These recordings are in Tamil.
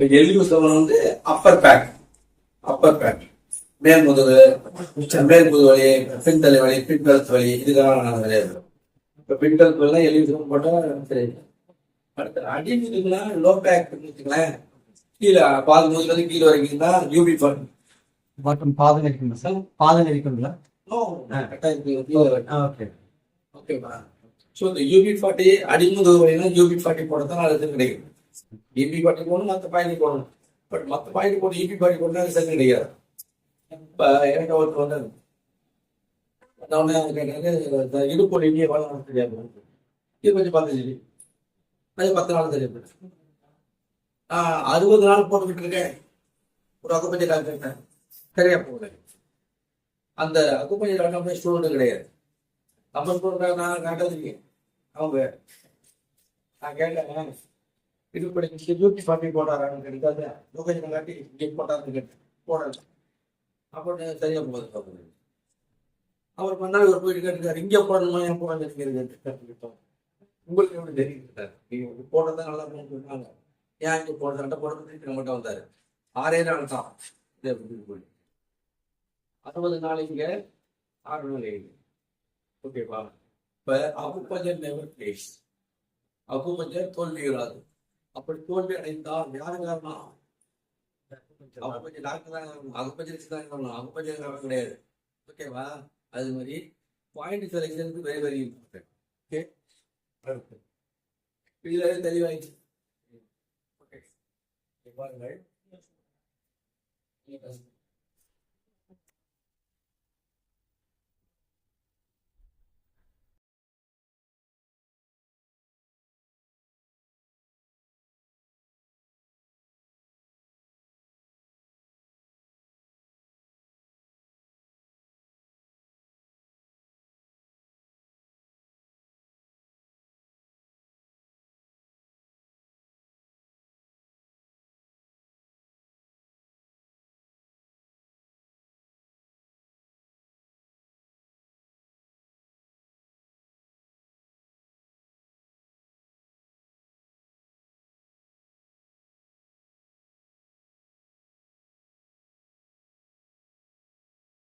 இப்போ எல்யூசவன் வந்து அப்பர் பேக் அப்பர் பேக் மேல் முதுகு மேல் முதுகு வலி பின் தலை வலி பின் கழுத்து வலி இதுக்காக நான் நிறைய இருக்கும் இப்போ பின் கழுத்து வலி எல்யூசவன் போட்டால் சரி. அடுத்து அடி லோ பேக் வச்சுங்களேன் கீழே பால் முதுகுலேருந்து கீழே வரைக்கும் தான் யூபி ஃபன் பாட்டம் பாதம் இருக்குங்களா சார்? பாதம் இருக்குங்களா ஓகே ஓகேவா ஸோ இந்த யூபி ஃபார்ட்டி அடிமுதுகு வலினா யூபி ஃபார்ட்டி போட தான் அது கிடைக்கும் இபி பாட்டி போகணும் மற்ற பாயிண்ட் போகணும். பட் மற்ற பாயிண்ட் போட்டு இபி பாட்டி போட்டு சரி கிடையாது இப்போ எனக்கு அவருக்கு வந்தது வந்தவொடனே கேட்டாரு இந்த இடுப்பு இந்திய பழம் தெரியாது. இது கொஞ்சம் பார்த்து சரி அது பத்து நாள் தெரியாது. ஆஹ் அறுபது நாள் போட்டுக்கிட்டு இருக்கேன் ஒரு அக்குப்பஞ்சை டாக்டர் சரியா போகல அந்த அக்குப்பஞ்சை டாக்டர் ஸ்டூடெண்ட் கிடையாது. நம்ம ஸ்டூடெண்ட் நான் காட்டதுக்கு அவங்க. நான் கேட்டேன் இது படிக்க யூடி ஃபார்ட்டி போட்டாரான்னு கிடைக்காது லோகேஷன் காட்டி இங்கே போட்டாருன்னு கேட்டு போடல அப்படின்னு சரியா போகுது அப்படின்னு அவர் பண்ணால் இவர் போயிட்டு கேட்டுக்காரு இங்கே போடணுமா ஏன் போடணும் கேட்டுக்கிட்டோம் உங்களுக்கு எப்படி தெரியுது நீங்க போடுறது நல்லா இருக்கும்னு சொன்னாங்க. ஏன் இங்கே போட சண்டை போடுறது நம்மகிட்ட வந்தார். ஆறே நாள் தான். இதை அறுபது நாளைக்கு ஆறு நாள் ஏழு ஓகேவா இப்போ அகுப்பஞ்சர் நெவர் பிளேஸ் அகுப்பஞ்சர் தோல்வியுறாது. அப்படி தோல்வி அடைந்தால் யாரு காரணம் கொஞ்சம் டாக்டர் தான் காரணம் அகுப்பஞ்சர் தான் காரணம் அகுப்பஞ்சர் காரணம் கிடையாது. ஓகேவா அது மாதிரி point selection very very important okay இதுல தெளிவாயிடுச்சு? ஓகே பாருங்கள்.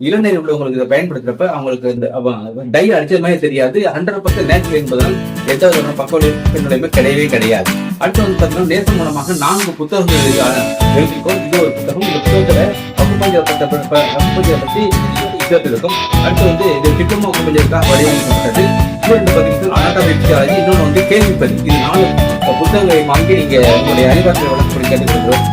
இளநீர் உள்ளவங்களுக்கு இதை பயன்படுத்துறப்ப அவங்களுக்கு இந்த டை அடிச்சது மாதிரி தெரியாது. ஹண்ட்ரட் பர்சன்ட் நேச்சுரல் என்பதால் எந்த விதமான பக்க விளைவுமே கிடையவே கிடையாது. அடுத்து வந்து பார்த்தீங்கன்னா நேசம் மூலமாக நான்கு புத்தகங்கள் எழுதியிருக்கோம். இது ஒரு புத்தகம். இந்த புத்தகத்துல அக்குப்பஞ்சர் பட்ட பற்றி சேர்த்து இருக்கும். அடுத்து வந்து இது டிப்ளமோ அக்குப்பஞ்சருக்காக வடிவமைக்கப்பட்டது. இன்னொன்று பார்த்தீங்கன்னா அனாட்டமி இன்னொன்று வந்து கேள்விப்பதி இது நாலு புத்தகங்களை வாங்கி நீங்க உங்களுடைய அறிவாற்றலை வளர்ச்சி கேட்டுக்கொள்கிறோம்.